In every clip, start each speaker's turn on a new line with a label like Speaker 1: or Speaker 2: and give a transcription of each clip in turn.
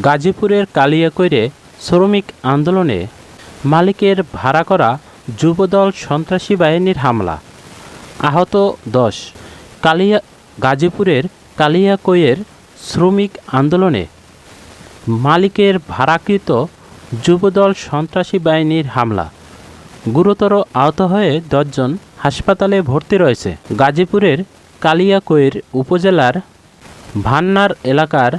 Speaker 1: গাজীপুরের কালিয়াকৈরে শ্রমিক আন্দোলনে মালিকের ভাড়া করা যুবদল সন্ত্রাসী বাহিনীর হামলা। আহত দশ। কালিয়া গাজীপুরের কালিয়াকৈয়ের শ্রমিক আন্দোলনে মালিকের ভাড়াকৃত যুবদল সন্ত্রাসী বাহিনীর হামলা। গুরুতর আহত হয়ে দশজন হাসপাতালে ভর্তি রয়েছে গাজীপুরের কালিয়াকৈর উপজেলার ভান্নার এলাকার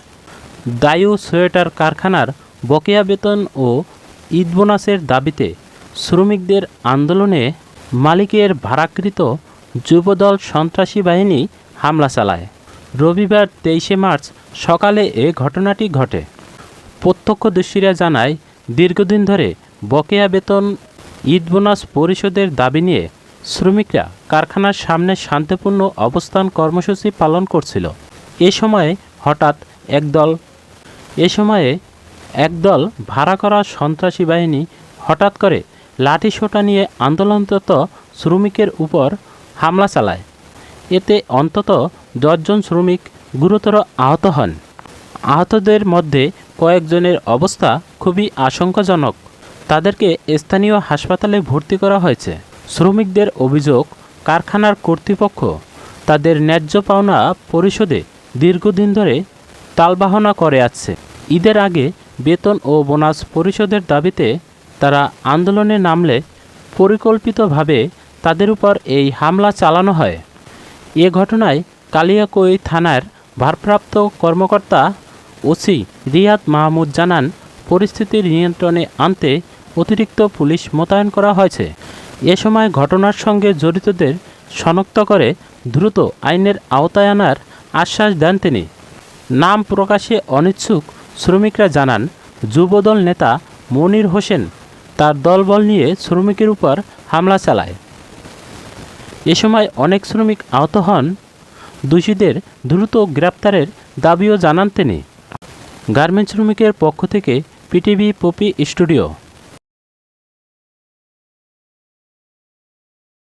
Speaker 1: দায়ু সোয়েটার কারখানার বকেয়া বেতন ও ঈদ বোনাসের দাবিতে শ্রমিকদের আন্দোলনে মালিকের ভাড়াকৃত যুবদল সন্ত্রাসী বাহিনী হামলা চালায়। রবিবার তেইশে মার্চ সকালে এ ঘটনাটি ঘটে। প্রত্যক্ষদর্শীরা জানায় দীর্ঘদিন ধরে বকেয়া বেতন, ঈদ বোনাস পরিশোধের দাবি নিয়ে শ্রমিকরা কারখানার সামনে শান্তিপূর্ণ অবস্থান কর্মসূচি পালন করছিল। এ সময়ে হঠাৎ একদল, এ সময়ে একদল ভাড়া করা সন্ত্রাসী বাহিনী হঠাৎ করে লাঠিসোঁটা নিয়ে আন্দোলনরত শ্রমিকের উপর হামলা চালায়। এতে অন্তত দশজন শ্রমিক গুরুতর আহত হন। আহতদের মধ্যে কয়েকজনের অবস্থা খুবই আশঙ্কাজনক। তাদেরকে স্থানীয় হাসপাতালে ভর্তি করা হয়েছে। শ্রমিকদের অভিযোগ, কারখানার কর্তৃপক্ষ তাদের ন্যায্য পাওনা পরিশোধে দীর্ঘদিন ধরে তালবাহনা করে আসছে ঈদের আগে বেতন ও বোনাস পরিশোধের দাবিতে তারা আন্দোলনে নামলে পরিকল্পিতভাবে তাদের উপর এই হামলা চালানো হয়। এ ঘটনায় কালিয়াকৈর থানার ভারপ্রাপ্ত কর্মকর্তা ওসি রিয়াদ মাহমুদ জানান পরিস্থিতির নিয়ন্ত্রণে আনতে অতিরিক্ত পুলিশ মোতায়েন করা হয়েছে। এ সময় ঘটনার সঙ্গে জড়িতদের শনাক্ত করে দ্রুত আইনের আওতায় আনার আশ্বাস দেন তিনি। নাম প্রকাশে অনিচ্ছুক শ্রমিকরা জানান, যুবদল নেতা মনির হোসেন তার দলবল নিয়ে শ্রমিকের উপর হামলা চালায়। এ সময় অনেক শ্রমিক আহত হন। দোষীদের দ্রুত গ্রেপ্তারের দাবিও জানান তিনি। গার্মেন্টস শ্রমিকের পক্ষ থেকে পিটিভি পপি স্টুডিও।